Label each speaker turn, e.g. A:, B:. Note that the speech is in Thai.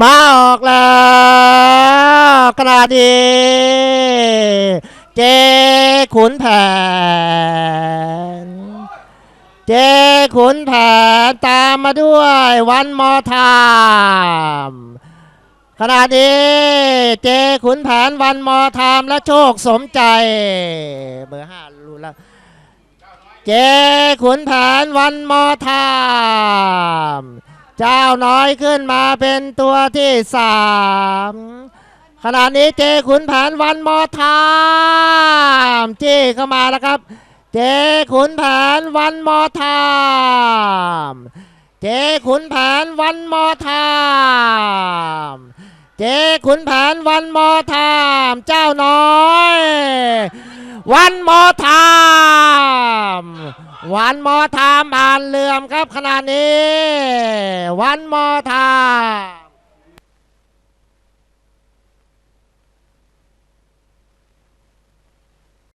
A: มาออกแล้วกระดี เจขุนแผน เจขุนแผนตามมาด้วยวันมอทามขณะนี้เจขุนแผนวันมอทามและโชคสมใจเบอร์ห้ารู้แล้วเจขุนแผนวันมอทาม เจ้าน้อยขึ้นมาเป็นตัวที่สามขณะนี้เจขุนแผนวันมอทามจี้เข้ามาแล้วครับ เจขุนแผนวันมอทามเจขุนแผนวันมอทามเจขุนแผนวันมอทามเจ้าน้อย วันมอทามวันมอทามอ่านเหลื่อมครับขณะนี้ วันมอทาม